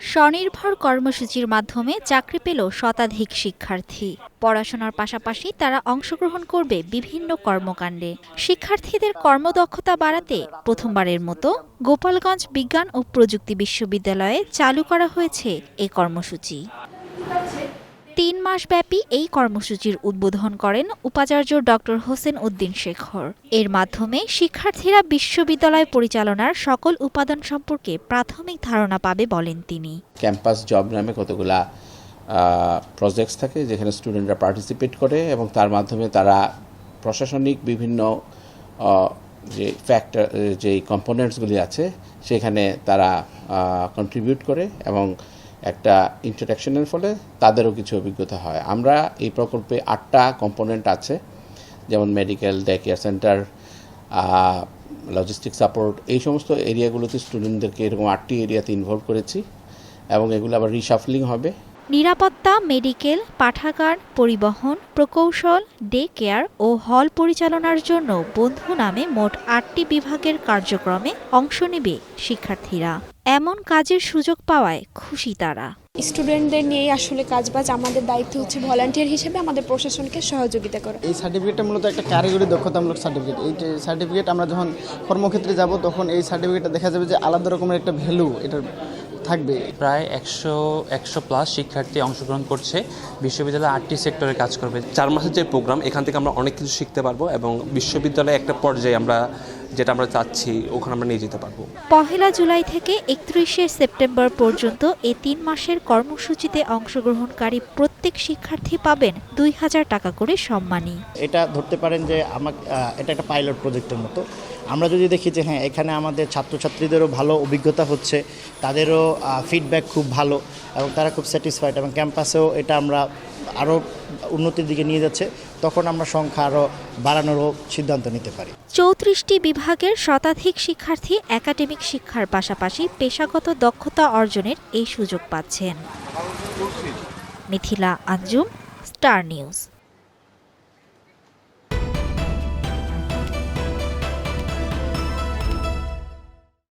স্বনির্ভর কর্মসূচির মাধ্যমে চাকরি পেল শতাধিক শিক্ষার্থী। পড়াশোনার পাশাপাশি তারা অংশগ্রহণ করবে বিভিন্ন কর্মকাণ্ডে। শিক্ষার্থীদের কর্মদক্ষতা বাড়াতে প্রথমবারের মতো গোপালগঞ্জ বিজ্ঞান ও প্রযুক্তি বিশ্ববিদ্যালয়ে চালু করা হয়েছে এ কর্মসূচি। তিন মাসব্যাপী এই কর্মসূচির উদ্বোধন করেন উপাচার্য ডক্টর হোসেন উদ্দিন শেখর। এর মাধ্যমে শিক্ষার্থীরা বিশ্ববিদ্যালয় পরিচালনার সকল উপাদান সম্পর্কে প্রাথমিক ধারণা পাবে বলেন তিনি। ক্যাম্পাস জব নামে কতগুলা প্রজেক্টস থাকে যেখানে স্টুডেন্টরা পার্টিসিপেট করে এবং তার মাধ্যমে তারা প্রশাসনিক বিভিন্ন যে ফ্যাক্টর যে কম্পোনেন্টসগুলি আছে, সেখানে তারা কন্ট্রিবিউট করে এবং একটা ইন্টারাকশনের ফলে তাদেরও কিছু অভিজ্ঞতা হয়। আমরা এই প্রকল্পে আটটা কম্পোনেন্ট আছে, যেমন medical day care centre logistic support এই সমস্ত এরিয়াগুলোতে স্টুডেন্টদেরকে এরকম আটটি এরিয়াতে ইনভলভ করেছি এবং এগুলো আবার রিশাফলিং হবে। নিরাপত্তা মেডিকেল পাঠাগার, পরিবহন, প্রকৌশল ডে কেয়ার ও হল পরিচালনার জন্য বন্ধু নামে মোট আটটি বিভাগের কার্যক্রমে অংশ নেবে শিক্ষার্থীরা। এমন কাজের সুযোগ পাওয়ায় খুশি তারা। স্টুডেন্টদের নিয়েই আসলে কাজবাজ আমাদের দায়িত্ব হচ্ছে ভলান্টিয়ার হিসেবে আমাদের প্রশাসনকে সহযোগিতা করা। এই সার্টিফিকেটটা মূলত একটা কারিগরি দক্ষতামূলক সার্টিফিকেট। এই সার্টিফিকেট আমরা যখন কর্মক্ষেত্রে যাব তখন এই সার্টিফিকেটটা দেখা যাবে যে আলাদা রকমের একটা ভ্যালু এটার থাকবে। প্রায় একশো একশো প্লাস শিক্ষার্থী অংশগ্রহণ করছে। বিশ্ববিদ্যালয়ে আটটি সেক্টরে কাজ করবে। চার মাসের যে প্রোগ্রাম এখান থেকে আমরা অনেক কিছু শিখতে পারব এবং বিশ্ববিদ্যালয়ে একটা পর্যায়ে আমরা যেটা আমরা চাচ্ছি ওখানে আমরা নিয়ে যেতে পারব। পহেলা জুলাই থেকে একত্রিশে সেপ্টেম্বর পর্যন্ত এই তিন মাসের কর্মসূচিতে অংশগ্রহণকারী প্রত্যেক শিক্ষার্থী পাবেন দুই হাজার টাকা করে সম্মানী। এটা ধরতে পারেন যে আমাকে এটা একটা পাইলট প্রজেক্টের মতো। আমরা যদি দেখি যে হ্যাঁ এখানে আমাদের ছাত্রছাত্রীদেরও ভালো অভিজ্ঞতা হচ্ছে তাদেরও ফিডব্যাক খুব ভালো এবং তারা খুব স্যাটিসফাইড এবং ক্যাম্পাসেও এটা আমরা আরও উন্নতির দিকে নিয়ে যাচ্ছে, তখন আমরা সংখ্যা আরও বাড়ানোরও সিদ্ধান্ত নিতে পারি। চৌত্রিশটি বিভাগের শতাধিক শিক্ষার্থী একাডেমিক শিক্ষার পাশাপাশি পেশাগত দক্ষতা অর্জনের এই সুযোগ পাচ্ছেন। Mithila Anjum, star news.